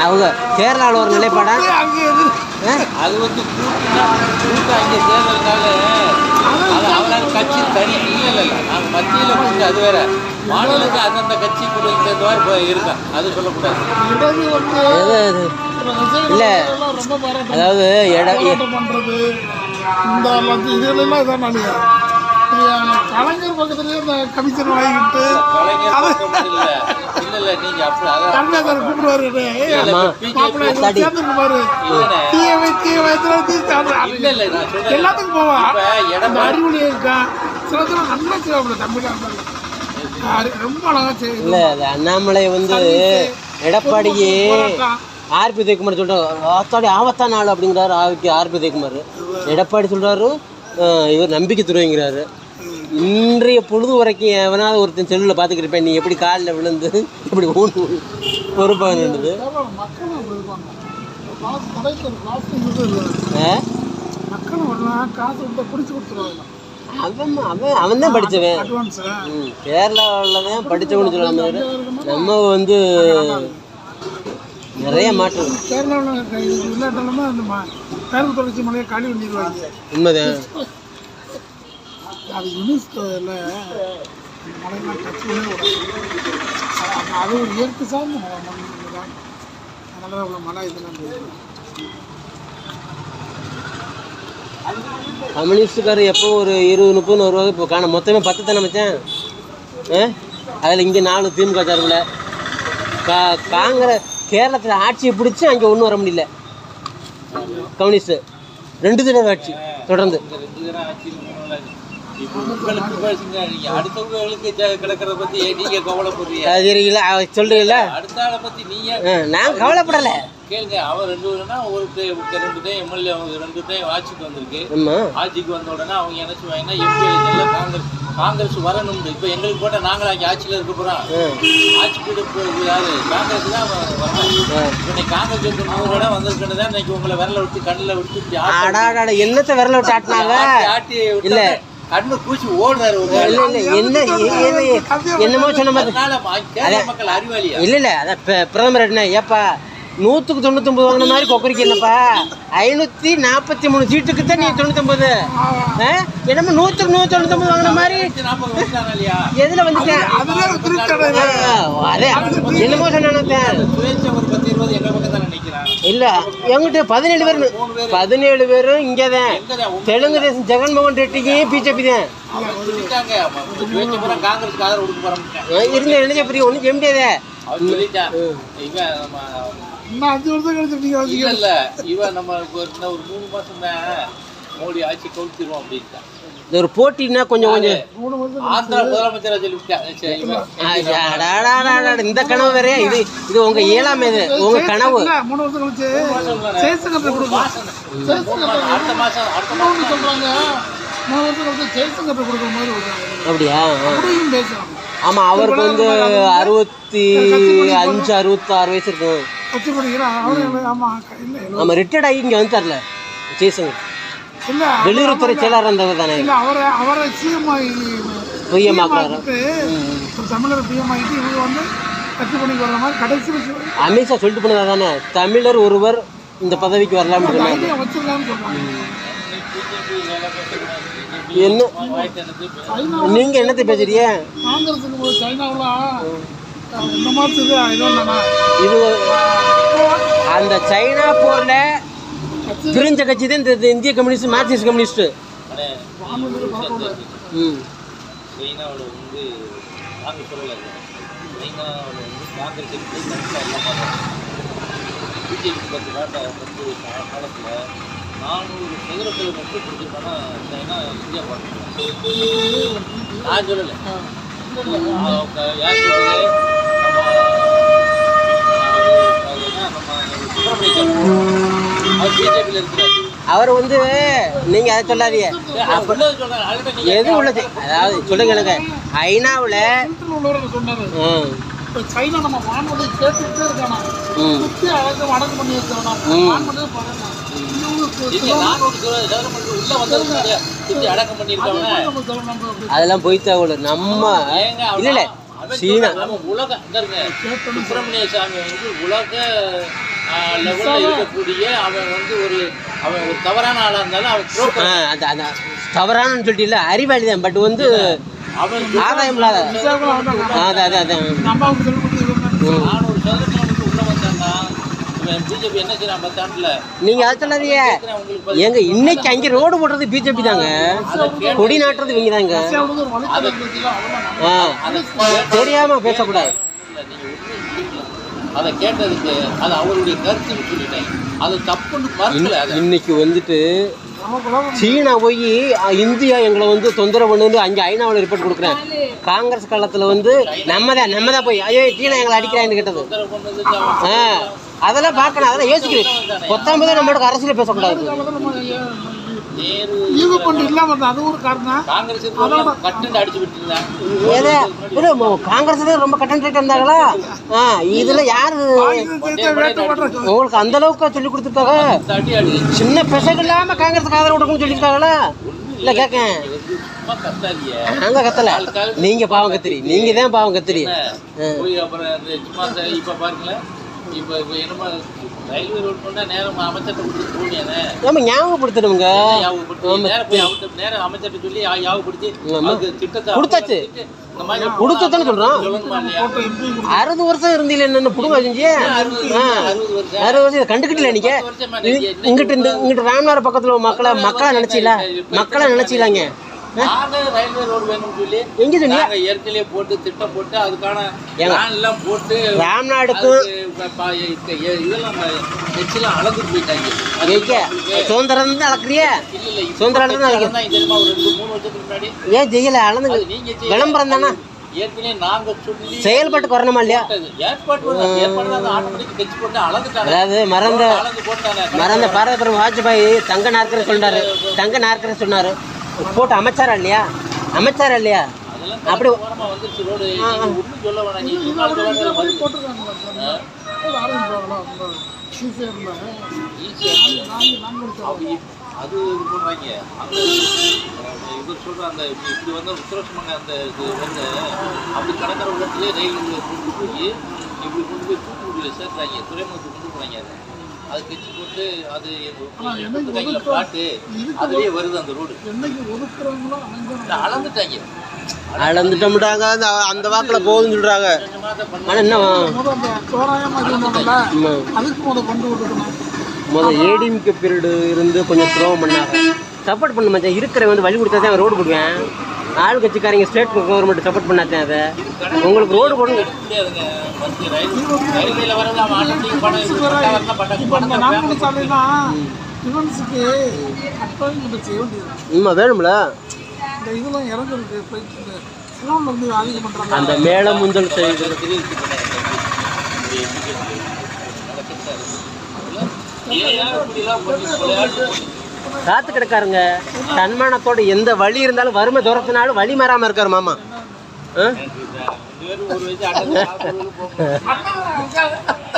அவங்க கேரளாவில் ஒரு நிலைப்பாடா? அது வந்து அங்கே சேர்ந்ததுனால அது அவரால் கட்சி தனி இல்லை நாங்கள் மத்தியில் கூட்டு அது வேற. மாநிலத்துக்கு அந்தந்த கட்சிக்குள்ள இந்த மாதிரி போய் இருக்கேன் அது சொல்லக்கூடாது. இல்ல. அதாவது இட எ- போராட்டம் பண்றது இந்த இதுலாம் இதான் நினைக்கிறேன் கலைஞர் பக்கத்துலயே இந்த கமிஷன் வாங்கிட்டு இல்லை. இல்லை அப்படி கருணாகர் கூப்பிடுவாரு பாரு. தீயவை தீயவை தீ எல்லாத்துக்கும் போவான் இருக்கா? சில நல்லா ரொம்ப அழகா செய்யும் இல்ல அண்ணாமலை வந்து எடப்பாடிக்கு ஆர்பி உதயகுமார் சொல்றாரு. ஆத்தாடி ஆபத்தா நாள் அப்படிங்கிறாரு ஆர்பி ஆர்பி உதயகுமார் எடப்பாடி சொல்றாரு இவர் நம்பிக்கை துறைங்கிறாரு இன்றைய பொழுது வரைக்கும் எவனாவது ஒருத்தன் செல்லில் பார்த்துக்கிருப்பேன் நீ எப்படி காலில் விழுந்து இப்படி ஊண்டு பொறுப்பாக நின்றுது. கொடுத்துருவாங்க அவன் அவன் அவன் தான் படித்தவன் கேரளாவில் தான் படித்தவனு சொல்லாமல் நம்ம வந்து நிறைய மாற்றம். கேரளாவில் இல்லாட்டாலுமே அந்த ம- மேற்கு தொடர்ச்சி மலையை காலி பண்ணிடுவாங்க. உண்மைதான். அது யுனிஸ்கோவில் மலையெல்லாம் டச் பண்ணவே அது- ஒரு இயற்கை சார்ந்த தான். அதனால தான் அவ்வளோ மழை இதெல்லாம் பெய்யுது. கம்யூனிஸ்டுக்காரர் எப்போ ஒரு இருபது முப்பது நூறு ரூபா இப்போ காண மொத்தமே பத்து தானே மச்சான்? ஆ? அதில் இங்கே நாலு திமுக சார்பில். கா காங்கிரஸ் கேரளத்தில் ஆட்சியை பிடிச்சி அங்கே ஒன்றும் வர முடியல. கம்யூனிஸ்ட்டு. ரெண்டு தடவை ஆட்சி தொடர்ந்து. சொல்றீங்களா நான் கவலைப்படலை. கேளுங்க. அவன் ரெண்டு வருடம்னா ஒரு ரெண்டு டைம் எம்எல்ஏ அவங்க ரெண்டு டைம் ஆட்சிக்கு வந்திருக்கு. ஆட்சிக்கு வந்த உடனே அவங்க என்ன செய்வாங்கன்னா எம்பி காங்கிரஸ் காங்கிரஸ் வரணும் இப்போ எங்களுக்கு போட்ட நாங்களும் அங்கே ஆட்சியில் இருக்க போகிறோம் ஆட்சி கூட யாரு? காங்கிரஸ் தான் வரணும். நீ காங்கிரஸ் வந்து நூறு இடம் வந்திருக்குன்னு தான் இன்னைக்கு உங்களை விரல விட்டு கண்ணில் விட்டு என்னத்தை விரல விட்டு ஆட்டினாங்க? ஆட்டி. இல்ல. கண்ணு பூச்சி ஓடுறாரு என்ன என்னமோ சொன்ன மாதிரி மக்கள் அறிவாளியா? இல்லை இல்லை அதான் பிர- பிரதமர் என்ன ஏப்பா நூற்றுக்கு தொண்ணூத்தொம்பது வாங்கின மாதிரி கொக்கரிக்கு என்னப்பா? ஐநூற்றி நாற்பத்தி மூணு சீட்டுக்கு தான் நீ தொண்ணூத்தொம்பது என்னமோ நூற்றுக்கு நூற்றி தொண்ணூத்தொம்பது வாங்கின மாதிரி? எதில் வந்துட்டேன்? அதே என்னமோ நிற்கிறான் இல்லை எங்கிட்ட பதினேழு பேர் பதினேழு பேரும் இங்கே தான் தெலுங்கு தேசம் ஜெகன்மோகன் ரெட்டிக்கு பிஜேபி தான் அவங்க சொல்லிட்டாங்க சுயேட்சை பூரா காங்கிரஸ் ஆதரவு கொடுக்க போறோம் இருந்த என்ன பெரிய ஒன்றும் செய்ய முடியாதே அவர் சொல்லிட்டான் இவன் நம்ம இன்னும் அஞ்சு வருஷம் கழிச்சு நீங்கள் வந்து இல்ல இல்ல. இவன் நம்ம ஒரு இன்னும் ஒரு மூணு மாசம் தான் மோடி ஆட்சி கவுத்திடுவோம் அப்படின்ட்டான் இது ஒரு போட்டின்னா கொஞ்சம் கொஞ்சம். மூணு ஆந்திரா முதலமைச்சரா இந்த கனவு வேறையா? இது இது உங்க இயலாமை இது உங்க கனவு. இல்ல, மூணு வருஷம் கழிச்சு. ஜெயசங்கர் கொடுக்கும் ஜெயசங்கர் அடுத்த மாசம். அடுத்த மாசம் இன்னொன்று சொல்றாங்க மூணு வருஷம் கழிச்சு ஜெயசங்கர் கொடுக்குற மாதிரி விடுறாங்க அப்படியா? ஆ. அப்படியும் பேசுறாங்க ஆமா அவருக்கு வந்து அறுபத்தி அஞ்சு அறுபத்தாறு வயசு இருக்கும். இல்ல ஆமா ரிட்டையர்ட் ஆகி இங்க வந்துட்டார்ல ஜெய்சங்கர் இல்ல வெளியுறவுத்துறை செயலாளர் இருந்தவர் தானே. இல்ல அவரை அவரை சிஎம் ஆகி பிஎம் ஆக்குறாரு ஒரு தமிழர் பிஎம் ஆகிட்டு இவங்க வந்து கட்சி பண்ணிக்கு வர்ற மாதிரி கடைசி வச்சு அமித்ஷா சொல்லிட்டு போனதா தானே. தமிழர் ஒருவர் இந்த பதவிக்கு வரலாம்னு சொன்னாங்க சொல்றாங்க. என்ன? நீங்க என்னத்தை பேசுறீங்க? இந்த மாதிரி இது அந்த சைனா போர்ல பிரிஞ்ச கட்சி தான் இந்த இந்த இந்திய கம்யூனிஸ்ட் மார்க்சிஸ்ட் கம்யூனிஸ்ட். ம். சைனாவில் வந்து நாங்க சொல்லலை. சைனாவில் வந்து காங்கிரஸ் இருக்கு கண்டிப்பாக எல்லாம் பிஜேபி பத்து காட்ட பத்து காலத்தில் நானூறு சதுர கிலோமீட்டர் பிடிச்சிருப்பானா சைனா இந்தியா பார்க்கணும் நான் சொல்லலை யார் நம்ம அது என்ன, நம்ம சுப்பிரமணியம் அவர் வந்து நீங்க அதை சொல்லாதீங்க. எது உள்ளது? அதாவது சொல்லுங்க எனக்கு ஐநாவில் சைனா நம்ம கேட்டுக்கிட்டே இருக்கானா? சுற்றி பண்ணி பாருங்க அதெல்லாம் போய் தகவல். நம்ம இல்ல சீனா. உலக சுப்பிரமணிய சாமி வந்து உலக லெவலில் இருக்கக்கூடிய அவன் வந்து ஒரு அவன் ஒரு தவறான ஆளா இருந்தாலும் அவன். அந்த அந்த தவறானு சொல்லிட்டு இல்லை அறிவாளி தான் பட் வந்து அவன் ஆதாயம் இல்லாத அதான் அதான் அதான். நானூறு சதுரக்கிலோமீட்டர் உள்ள வந்தான்னா பிஜேபி என்ன செய்யறான் பத்தாண்டுல நீங்க அதை சொல்லாதீங்க. உங்களுக்கு ஏங்க இன்னைக்கு அங்கே ரோடு போடுறது பிஜேபி தாங்க. கொடி நாட்டுறது இவங்க தாங்க. அதை தெரியாம பேசக்கூடாது இல்ல, நீங்க ஒண்ணும் புரியல. அதை கேட்டதுக்கு அது அவருடைய கருத்துன்னு சொல்லிட்டேன். அது தப்புன்னு மறுக்கல அதை. இன்னைக்கு வந்துட்டு சீனா போய் இந்தியா எங்களை வந்து தொந்தரவு பண்ணுது. அங்கே ஐநாவில் ரிப்போர்ட் கொடுக்குறேன். காங்கிரஸ் காலத்தில் வந்து நம்ம தான் நம்ம தான் போய் ஐயோ சீனா எங்களை அடிக்கிறான்னு கேட்டது. தொந்தரவு பண்ணதுக்கு அவன் ஆ அதெல்லாம் பார்க்கணும் அதெல்லாம் யோசிக்கிறேன் பத்தொன்பது நம்மளோட அரசியல் பேசக்கூடாது. ஈவு பண்ணி இல்லாம இருந்தா அது ஒரு காரணம். காங்கிரஸ் கட்டு அடிச்சு ரொம்ப கட்டன் ரேட் இருந்தாங்களா இதுல யாரு? உங்களுக்கு அந்த அளவுக்கு சொல்லி கொடுத்துருக்காங்க. சின்ன பெசகு இல்லாம காங்கிரஸ் ஆதரவு கொடுக்கணும்னு சொல்லியிருக்காங்களா? இல்ல கேட்கேன் நாங்க கத்தல. நீங்க பாவம் கத்திரி நீங்க தான் பாவம் கத்திரி அப்புறம் பாருங்களேன். இப்ப என்னமோ ரயில்வே ரோட் பண்ணா நேரம் அமைச்சர்கிட்ட கொடுத்து போனியானே நம்ம ஞாபகப்படுத்தணுங்க. நேரம் போய் அவர்கிட்ட நேரம் அமைச்சர்கிட்ட சொல்லி ஆமா. அதுக்கு திட்டத்தை கொடுத்தாச்சு. இந்த மாதிரி கொடுத்துதானே சொல்றோம். அறுபது வருஷம் இருந்தீங்க என்னென்ன புடுங்க செஞ்சு அறுபது வருஷம்? அறுபது வருஷம். இதை கண்டுக்கிட்டல நீங்க? இங்கிட்டு இந்த இங்கிட்டு ராமநாத பக்கத்துல உள்ள மக்களை மக்களை நினைச்சீல மக்களை நினைச்சீலாங்க ரயில்வே ரோடு வேணும்னு சொல்லி எங்க சொன்னீங்க? ஏற்கனவே போட்டு திட்டம் போட்டு அதுக்கான எல்லாம் போட்டு ராம்நாடுக்கும் இதெல்லாம் நெச்செல்லாம் அளந்துட்டு போயிட்டாங்க. சுதந்திரம் தான் அளக்குறிய சுதந்திரம் தான் நெச்செல்லாம் தான் தெரியுமா ஒரு ரெண்டு மூணு வருஷத்துக்கு முன்னாடி ஏன் செய்யல அளந்து நீங்க. விளம்பரம் தானே? ஏற்கனவே நாங்க சொல்லி செயல்பாட்டுக்கு வரணுமா இல்லையா? அதாவது மறந்த மறந்த பாரத வாஜ்பாய் தங்க நாற்கரை சொன்னாரு தங்க நாற்கரை சொன்னாரு. போட்டு அமைச்சாரா இல்லையா? அமைச்சாரா இல்லையா? அதெல்லாம் அப்படி அது இது பண்றாங்க. அந்த இது சொல்ற அந்த இப்படி வந்து உத்தரவாங்க அந்த இது வந்து அப்படி கடற்கரை உள்ளத்திலே ரயில் கொண்டு போய் இப்படி கொண்டு போய் தூத்துக்குடியில் சேர்க்குறாங்க துறைமுகத்துக்கு கொண்டு போறாங்க அதை. அது கெச்சு போட்டு அது கையில் பாட்டு அதுலயே வருது அந்த ரோடு. அளந்துட்டாங்க. அளந்துட்டோம்டாங்க. அந்த அந்த வாக்கில் போகுதுன்னு பண்ண ஆனால் என்ன? முத அந்த தோராயமா இருந்தாங்கல்ல ம், அதுக்கு முத கொண்டு விட்டுக்கணும். முத ஏடிஎம்கே பீரியடு இருந்து கொஞ்சம் த்ரோ பண்ணாங்க. சப்போர்ட் பண்ண மச்சான். இருக்கிற வந்து வழி கொடுத்தா தான் ரோடு போடுவேன். ஆள் கட்சிக்காரங்க ஸ்டேட் கவர்மெண்ட் சப்போர்ட் பண்ணாதான் அதை. உங்களுக்கு ரோடு போடுங்க எடுக்க முடியாதுங்க வேணும்ல? அந்த மேல முந்தல் செய்து காத்து கிடக்காருங்க தன்மானத்தோட எந்த வழி இருந்தாலும் வறுமை துரத்தினாலும் வழி மாறாம இருக்காரு மாமா ஆ?